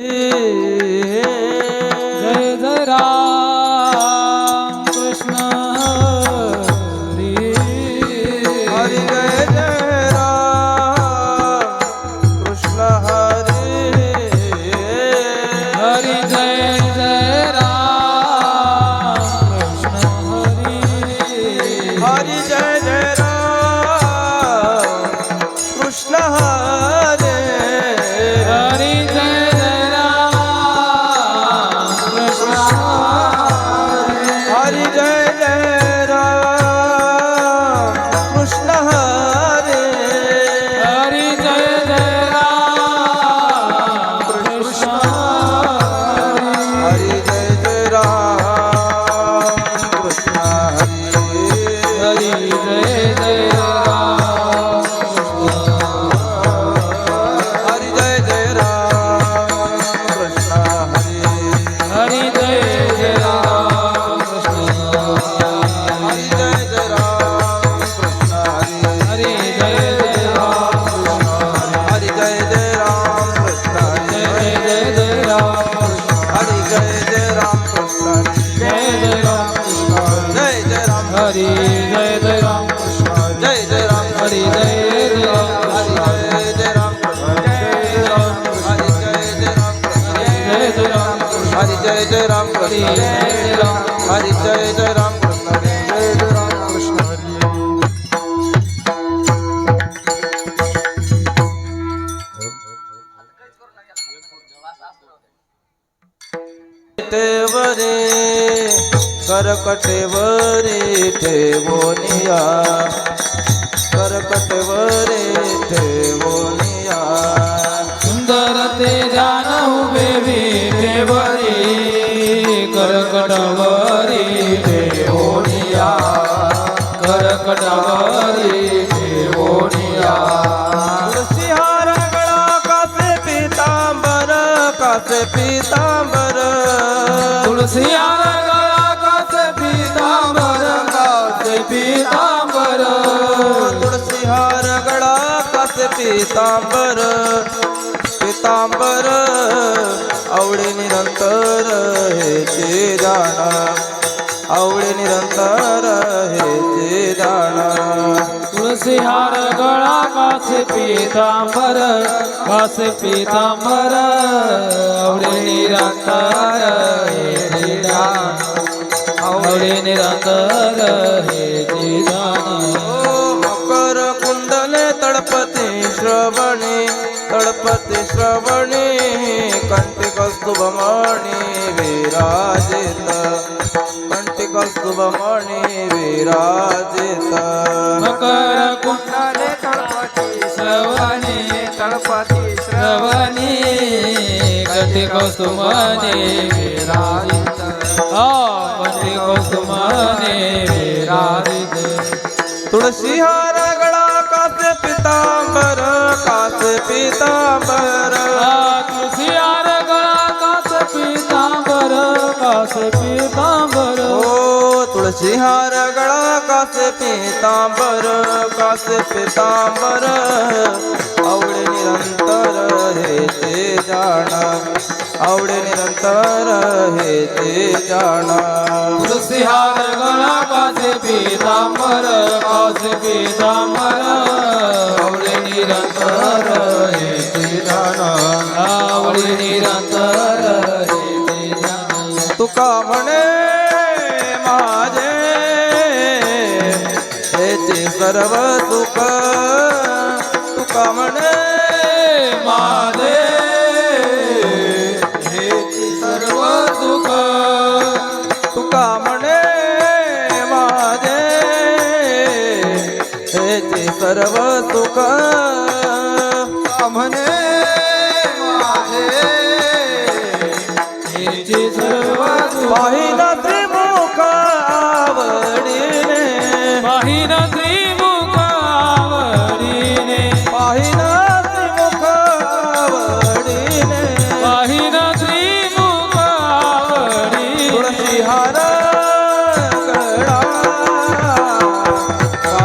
ਜੈ ਜੈ ਰਾਮ ਕ੍ਰਿਸ਼ਨ ਹਰੀ ਜੈ ਜੈ ਕ੍ਰਿਸ਼ਨ ਹਰੀ ਹਰੀ ਜੈ ਜੈ ਕ੍ਰਿਸ਼ਨ ਹਰੀ ਹਰੀ ਜੈ ਜੈ ਕ੍ਰਿਸ਼ਨ હરી જય જય રામ જય જય રામ હરી જય જય રામ હરી જય જય રામ હરી જય જય રામ દેવરે करकटेवरे ठेवोनिया. करकटेवरे ठेवोनिया. सुंदर ते जान उभे विठे बरी करकटवरी देवोनिया करकटवरी गळा कासे पितांबर कासे पितांबर. तुळसी कासे पितांबर पितांबर आवडे निरंतर हेचे जाण आवडे निरंतर हेचे जाण तुळसी हार गळा कास पीतांबर कास पीतांबर आवडे निरंतर हे आवडे निरंतर हे जाण ಕವಣಿ ಕಂಠಿಕಸ್ತುಭಮಣಿ ವಿರಾಜಿತ. ಕಂಠಿಕಸ್ತುಭಮಣಿ ವಿರಾಜಿತ. ಮಕರ ಕುಂಡಲೆ ತಳಪತಿ ಶ್ರವಣಿ ತಳಪತಿ ಶ್ರವಣಿ ಕಂಠಿ ಕಂಠಿಕಸ್ತುಮಣಿ ವಿರಾಜಿತ. ಕಂಠಿಕಸ್ತುಮಣಿ ವಿರಾಜಿತ. ತುಳಸಿ ಹಾರ पितांबर। गळा कास पीतांबर कास पीतांबर. ओ तुळशीहार गळा कासे पितांबर कासे पितांबर. आवडे निरंतर हे ते जाण आवडे निरंतर हे ते जाण. तुळशी हार गळा कास पीतांबर कास पीतांबर. રહે તે ધ્યાન આવડી નિરંતર રહે તે ધ્યાન તુકા મને માજે હે તે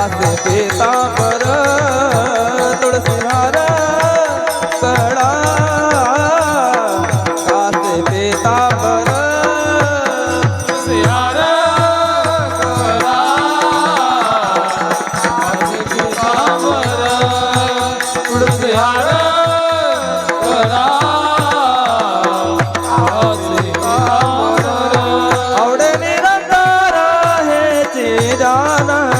से पर तुलसीहार कड़ा कासे पेता पर तुलसीहार कड़ा कासे आवडे निरंतर हे चिदानंद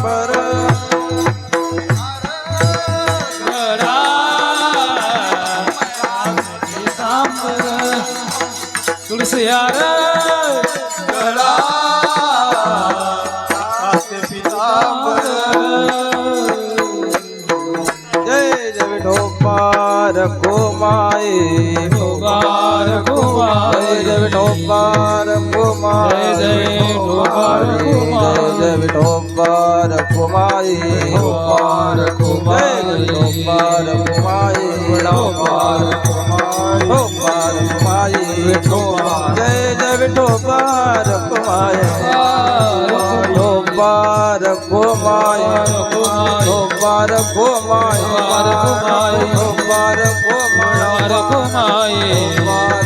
ઠોપાર કુમાર ઠોપાર કુમાર દેવ ઠોપાર કુમારી ઠોપાર કુમાર ઠોપાર કુમારી ઠોપાર કુમાર ઠોપાર રખવાય જય જય વિઠો પાર રખવાય પાર ગોમાય પાર ગોમાય પાર ગોમાય પાર ગોમાય પાર ગોમાય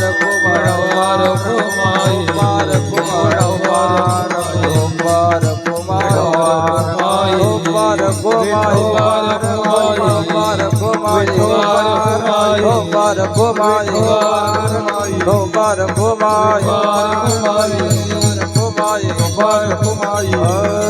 વાર ઘુમાયો નો વાર ઘુમાયો ઘુમાયો વાર ઘુમાયો